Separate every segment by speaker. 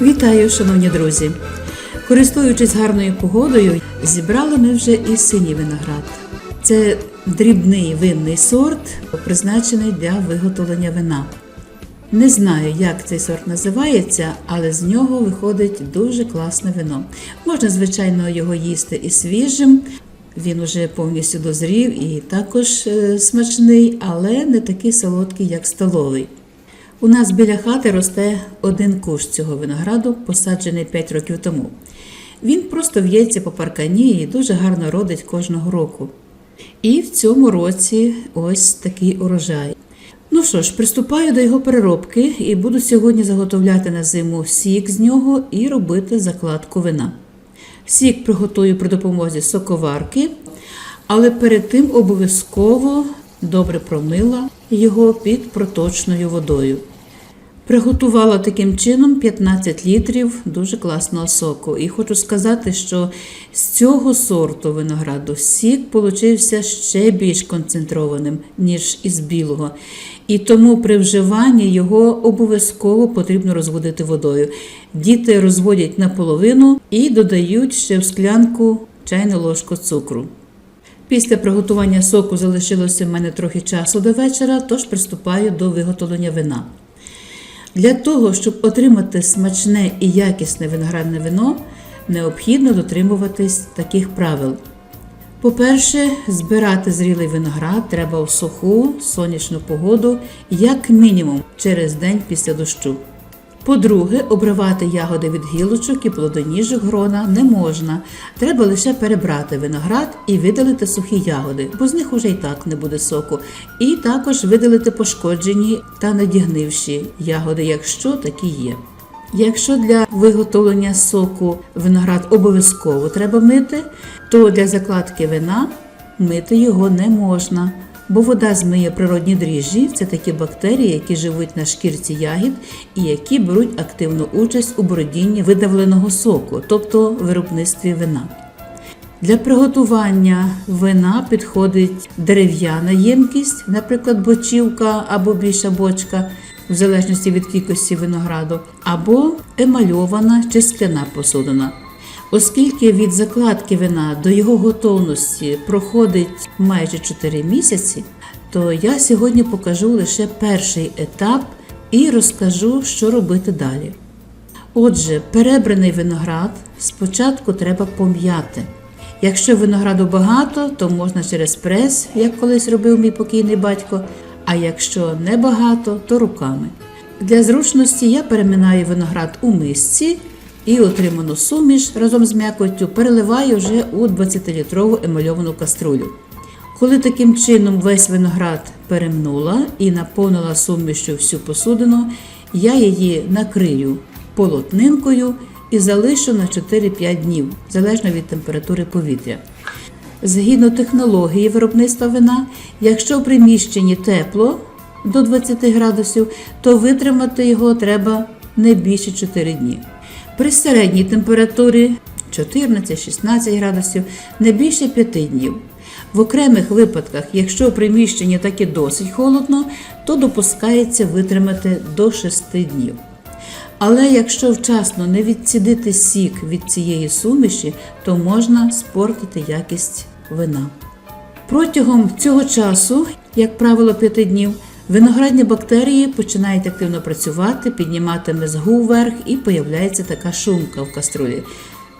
Speaker 1: Вітаю, шановні друзі! Користуючись гарною погодою, зібрали ми вже і синій виноград. Це дрібний винний сорт, призначений для виготовлення вина. Не знаю, як цей сорт називається, але з нього виходить дуже класне вино. Можна, звичайно, його їсти і свіжим. Він уже повністю дозрів і також е, смачний, але не такий солодкий, як столовий. У нас біля хати росте один кущ цього винограду, посаджений 5 років тому. Він просто в'ється по паркані і дуже гарно родить кожного року. І в цьому році ось такий урожай. Ну що ж, приступаю до його переробки і буду сьогодні заготовляти на зиму сік з нього і робити закладку вина. Сік приготую при допомозі соковарки, але перед тим обов'язково добре промила його під проточною водою. Приготувала таким чином 15 літрів дуже класного соку. І хочу сказати, що з цього сорту винограду сік получився ще більш концентрованим, ніж із білого. І тому при вживанні його обов'язково потрібно розводити водою. Діти розводять наполовину і додають ще в склянку чайну ложку цукру. Після приготування соку залишилося в мене трохи часу до вечора, тож приступаю до виготовлення вина. Для того, щоб отримати смачне і якісне виноградне вино, необхідно дотримуватись таких правил. По-перше, збирати зрілий виноград треба в суху сонячну погоду як мінімум через день після дощу. По-друге, обривати ягоди від гілочок і плодоніжок грона не можна. Треба лише перебрати виноград і видалити сухі ягоди, бо з них уже і так не буде соку. І також видалити пошкоджені та надігнивші ягоди, якщо такі є. Якщо для виготовлення соку виноград обов'язково треба мити, то для закладки вина мити його не можна, бо вода змиє природні дріжджі це такі бактерії, які живуть на шкірці ягід і які беруть активну участь у бродінні видавленого соку, тобто виробництві вина. Для приготування вина підходить дерев'яна ємкість, наприклад, бочівка або більша бочка, в залежності від кількості винограду, або емальована чи скляна посудина. Оскільки від закладки вина до його готовності проходить майже 4 місяці, то я сьогодні покажу лише перший етап і розкажу, що робити далі. Отже, перебраний виноград спочатку треба пом'яти. Якщо винограду багато, то можна через прес, як колись робив мій покійний батько, а якщо небагато, то руками. Для зручності я переминаю виноград у мисці і отриману суміш разом з м'якоттю переливаю вже у 20-літрову емальовану каструлю. Коли таким чином весь виноград перемнула і наповнила сумішю всю посудину, я її накрию полотнинкою і залишу на 4-5 днів, залежно від температури повітря. Згідно технології виробництва вина, якщо в приміщенні тепло до 20 градусів, то витримати його треба не більше 4 дні. При середній температурі 14-16 градусів не більше 5 днів. В окремих випадках, якщо в приміщенні таки досить холодно, то допускається витримати до 6 днів. Але якщо вчасно не відцідити сік від цієї суміші, то можна спортити якість вина. Протягом цього часу, як правило, 5 днів, виноградні бактерії починають активно працювати, піднімати мезгу вверх і появляється така шумка в каструлі.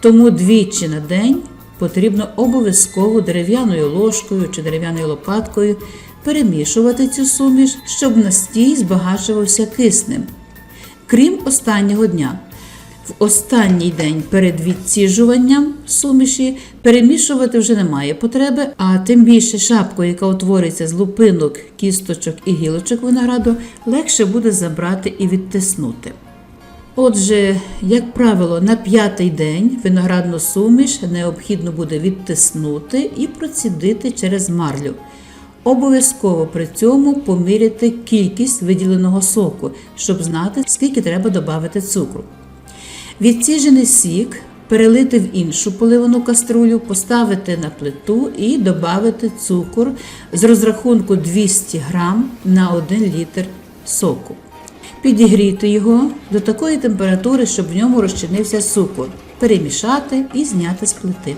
Speaker 1: Тому двічі на день потрібно обов'язково дерев'яною ложкою чи дерев'яною лопаткою перемішувати цю суміш, щоб настій збагачувався киснем. Крім останнього дня. В останній день перед відціжуванням суміші перемішувати вже немає потреби, а тим більше шапку, яка утвориться з лупинок, кісточок і гілочок винограду, легше буде забрати і відтиснути. Отже, як правило, на п'ятий день виноградну суміш необхідно буде відтиснути і процідити через марлю. Обов'язково при цьому поміряти кількість виділеного соку, щоб знати, скільки треба додати цукру. Відціжений сік перелити в іншу поливану каструлю, поставити на плиту і додати цукор з розрахунку 200 г на 1 літр соку. підігріти його до такої температури, щоб в ньому розчинився цукор, перемішати і зняти з плити.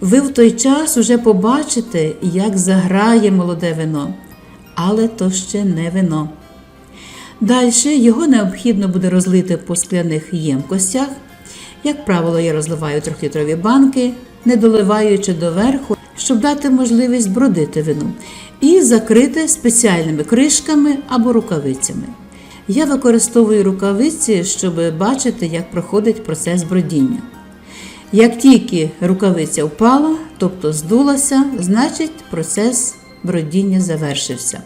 Speaker 1: Ви в той час уже побачите, як заграє молоде вино, але то ще не вино. Далі його необхідно буде розлити по скляних ємкостях. Як правило, я розливаю трьохлітрові банки, не доливаючи доверху, щоб дати можливість бродити вино, і закрити спеціальними кришками або рукавицями. Я використовую рукавиці, щоб бачити, як проходить процес бродіння. Як тільки рукавиця впала, тобто здулася, значить процес бродіння завершився.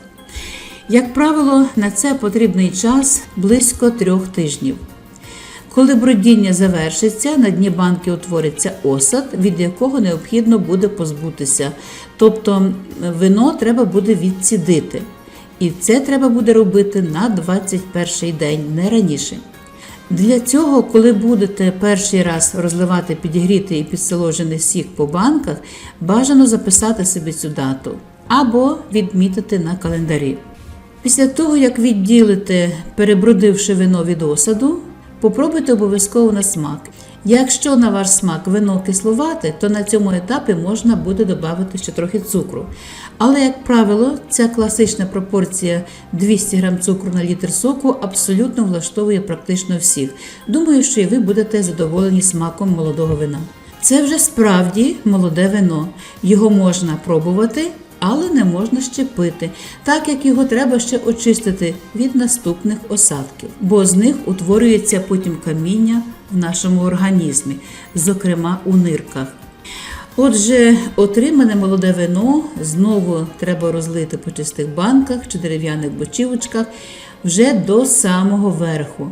Speaker 1: Як правило, на це потрібний час близько трьох тижнів. Коли бродіння завершиться, на дні банки утвориться осад, від якого необхідно буде позбутися. Тобто вино треба буде відцідити. І це треба буде робити на 21 день, не раніше. Для цього, коли будете перший раз розливати підігрітий і підсоложений сік по банках, бажано записати собі цю дату або відмітити на календарі. Після того, як відділите, перебродивши вино від осаду, попробуйте обов'язково на смак. Якщо на ваш смак вино кисловате, то на цьому етапі можна буде додати ще трохи цукру. Але, як правило, ця класична пропорція 200 г цукру на літр соку абсолютно влаштовує практично всіх. Думаю, що і ви будете задоволені смаком молодого вина. Це вже справді молоде вино. Його можна пробувати, але не можна ще пити, так як його треба ще очистити від наступних осадків, бо з них утворюється потім каміння в нашому організмі, зокрема у нирках. Отже, отримане молоде вино знову треба розлити по чистих банках чи дерев'яних бочівочках вже до самого верху.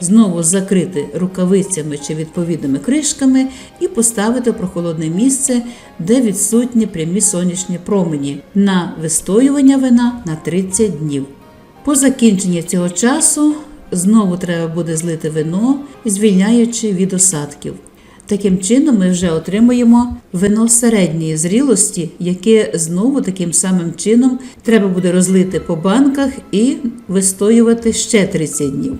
Speaker 1: Знову закрити рукавицями чи відповідними кришками і поставити в прохолодне місце, де відсутні прямі сонячні промені на вистоювання вина на 30 днів. По закінченні цього часу знову треба буде злити вино, звільняючи від осадків. Таким чином ми вже отримуємо вино середньої зрілості, яке знову таким самим чином треба буде розлити по банках і вистоювати ще 30 днів.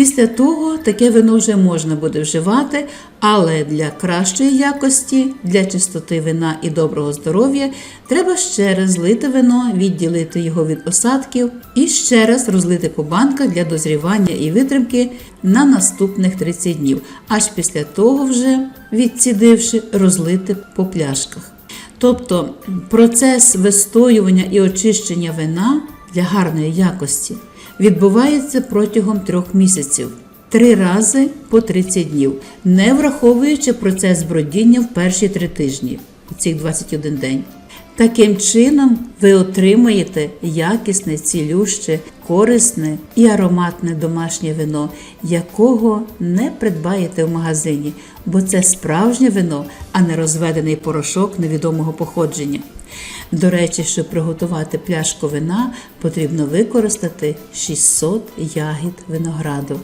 Speaker 1: Після того таке вино вже можна буде вживати, але для кращої якості, для чистоти вина і доброго здоров'я треба ще раз злити вино, відділити його від осадків і ще раз розлити по банках для дозрівання і витримки на наступних 30 днів, аж після того вже відцідивши, розлити по пляшках. Тобто процес вистоювання і очищення вина для гарної якості відбувається протягом трьох місяців, три рази по 30 днів, не враховуючи процес бродіння в перші три тижні, цих 21 день. Таким чином ви отримаєте якісне, цілюще, корисне і ароматне домашнє вино, якого не придбаєте в магазині, бо це справжнє вино, а не розведений порошок невідомого походження. До речі, щоб приготувати пляшку вина, потрібно використати 600 ягід винограду.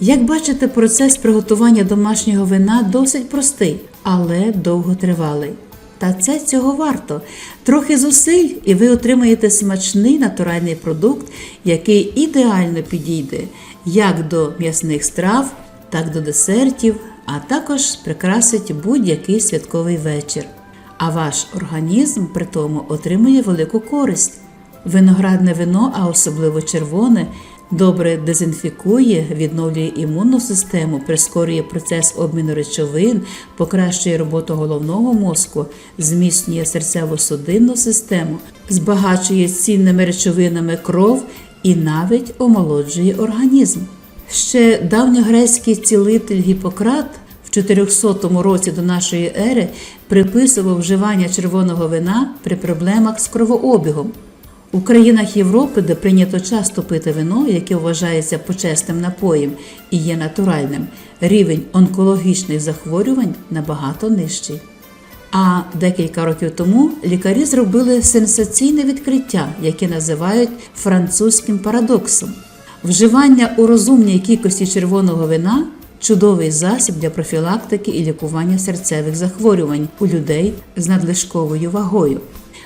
Speaker 1: Як бачите, процес приготування домашнього вина досить простий, але довготривалий. Та це цього варто. Трохи зусиль, і ви отримаєте смачний натуральний продукт, який ідеально підійде як до м'ясних страв, так до десертів, а також прикрасить будь-який святковий вечір. А ваш організм при тому отримує велику користь. Виноградне вино, а особливо червоне, добре дезінфікує, відновлює імунну систему, прискорює процес обміну речовин, покращує роботу головного мозку, зміцнює серцево-судинну систему, збагачує цінними речовинами кров і навіть омолоджує організм. Ще давньогрецький цілитель Гіппократ 400 році до нашої ери приписував вживання червоного вина при проблемах з кровообігом. У країнах Європи, де прийнято часто пити вино, яке вважається почесним напоєм і є натуральним, рівень онкологічних захворювань набагато нижчий. А декілька років тому лікарі зробили сенсаційне відкриття, яке називають французьким парадоксом. Вживання у розумній кількості червоного вина чудовий засіб для профілактики і лікування серцевих захворювань у людей з надлишковою вагою.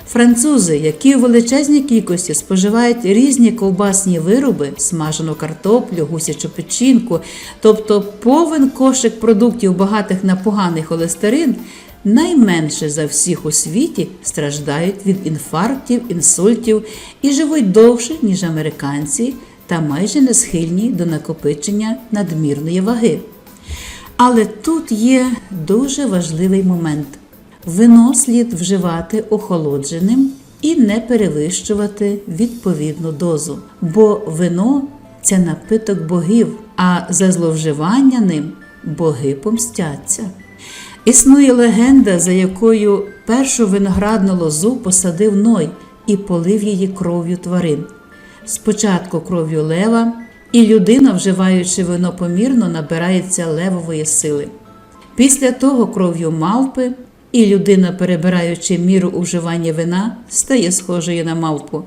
Speaker 1: Французи, які у величезній кількості споживають різні ковбасні вироби, смажену картоплю, гусячу печінку, тобто повен кошик продуктів, багатих на поганий холестерин, найменше за всіх у світі страждають від інфарктів, інсультів і живуть довше, ніж американці, та майже не схильні до накопичення надмірної ваги. Але тут є дуже важливий момент. Вино слід вживати охолодженим і не перевищувати відповідну дозу, бо вино це напиток богів, а за зловживання ним боги помстяться. Існує легенда, за якою першу виноградну лозу посадив Ной і полив її кров'ю тварин. Спочатку кров'ю лева, і людина, вживаючи вино помірно, набирається левової сили. Після того кров'ю мавпи, і людина, перебираючи міру уживання вина, стає схожою на мавпу.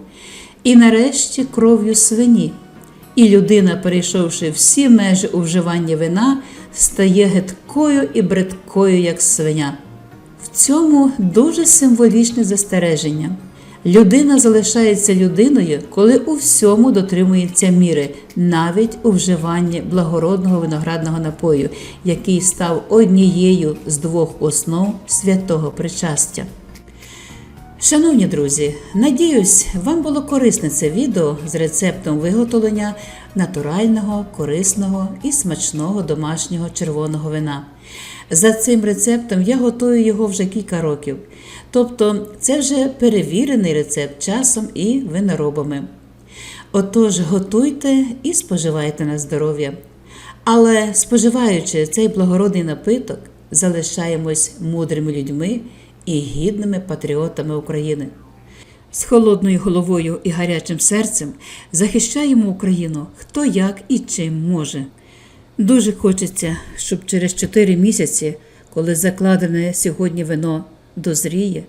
Speaker 1: І нарешті кров'ю свині. І людина, перейшовши всі межі у вживання вина, стає гидкою і бридкою, як свиня. В цьому дуже символічне застереження. Людина залишається людиною, коли у всьому дотримується міри, навіть у вживанні благородного виноградного напою, який став однією з двох основ святого причастя. Шановні друзі, надіюсь, вам було корисне це відео з рецептом виготовлення натурального, корисного і смачного домашнього червоного вина. За цим рецептом я готую його вже кілька років. Тобто це вже перевірений рецепт часом і виноробами. Отож, готуйте і споживайте на здоров'я. Але споживаючи цей благородний напиток, залишаємось мудрими людьми і гідними патріотами України. З холодною головою і гарячим серцем захищаємо Україну хто як і чим може. Дуже хочеться, щоб через 4 місяці, коли закладене сьогодні вино дозріє,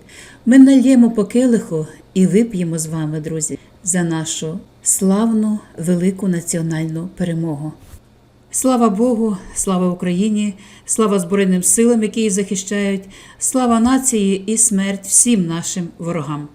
Speaker 1: ми нальємо по келиху і вип'ємо з вами, друзі, за нашу славну велику національну перемогу. Слава Богу, слава Україні, слава Збройним силам, які її захищають, слава нації і смерть всім нашим ворогам.